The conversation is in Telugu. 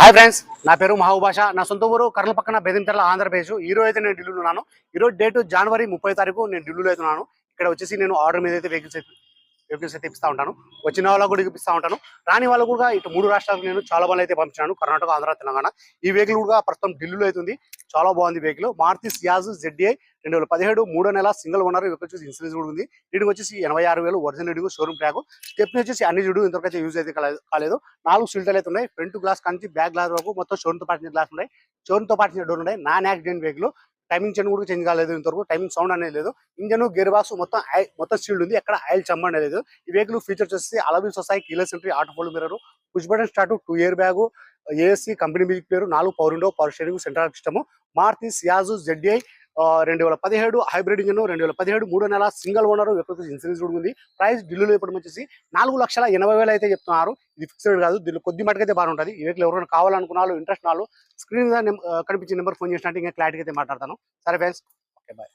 హాయ్ ఫ్రెండ్స్ నా పేరు మహాభాష నా సొంత ఊరు కర్ల పక్కన బెదింటర్ల ఆంధ్రప్రదేశ్. ఈ రోజు అయితే నేను ఢిల్లీలో ఉన్నాను. ఈ రోజు డేట్ జనవరి ముప్పై తారీఖు నేను ఢిల్లీలో అయితే ఉన్నాను. ఇక్కడ వచ్చేసి నేను ఆర్డర్ మీద అయితే వెహికల్స్ అయితే వెహికల్స్ అయితే ఇప్పిస్తూ ఉంటాను. వచ్చిన వాళ్ళకు కూడా ఇప్పిస్తూ ఉంటాను. రాని వాళ్ళకు కూడా ఇటు మూడు రాష్ట్రాలకు నేను చాలా బాగా అయితే పంపించాను కర్ణాటక ఆంధ్ర తెలంగాణ. ఈ వెహికల్ కూడా ప్రస్తుతం ఢిల్లీలో అవుతుంది చాలా బాగుంది వెహికల్ మారుతి సియాజ్ జెడ్డీఐ రెండు వేల పదిహేడు మూడో నెల సింగిల్ ఓనర్ ఇక్కడ వచ్చేసి ఇన్సూరెన్స్ కూడా ఉంది. రీడింగ్ వచ్చేసి ఎనభై ఆరు వేలు original reading showroom tag stepney వచ్చేసి అన్ని చూడు ఇంతకైతే యూజ్ అయితే కాలేదు- నాలుగు సీల్టర్లు అయితే ఉన్నాయి. ఫ్రంట్ గ్లాస్ కంచి బ్యాక్ గ్లాస్ వరకు మొత్తం షోరూమ్తో గ్లాస్ ఉన్నాయి. షోరూమ్తో పాటించిన డోర్ ఉన్నాయి. Non accident vehicle timing chain కూడా చేంజ్ కాలేదు ఇంతవరకు టైమింగ్ సౌండ్ అనేది లేదు. ఇంజన్ గేర్ బాక్స్ మొత్తం మొత్తం సీల్డ్ ఉంది. ఎక్కడ ఆయిల్ చమ్మ అనేది లేదు. ఈ వెహికల్ ఫీచర్స్ వచ్చేసి అలబీస్ వస్తాయి. Keyless entry auto fold mirror push button start two air bag ASC company music player నాలుగు power window power steering central system Maruti Ciaz ZI రెండు వేల పదిహేడు హైబ్రిడ్ ఇంజన్ రెండు వేల పదిహేడు మూడో నెల సింగిల్ ఓనర్ వెహికల్ ఇన్సూరెన్స్ కూడా ఉంది. ప్రైస్ ఢిల్లీలో ఇప్పుడు వచ్చేసి నాలుగు లక్షల ఎనభై వేలు అయితే చెప్తున్నారు. ఇది ఫిక్స్డ్ కాదు. దీనిలో కొద్ది మటుకైతే బాగుంటుంది. ఈ వెహికల్ ఎవరైనా కావాలనుకున్న వాళ్ళు ఇంట్రెస్ట్ వాళ్ళు స్క్రీన్ మీద కనిపించే నెంబర్ ఫోన్ చేసినట్టు ఇంకా క్లారిటీ అయితే మాట్లాడతాను. సరే ఫ్రెండ్స్ ఓకే బాయ్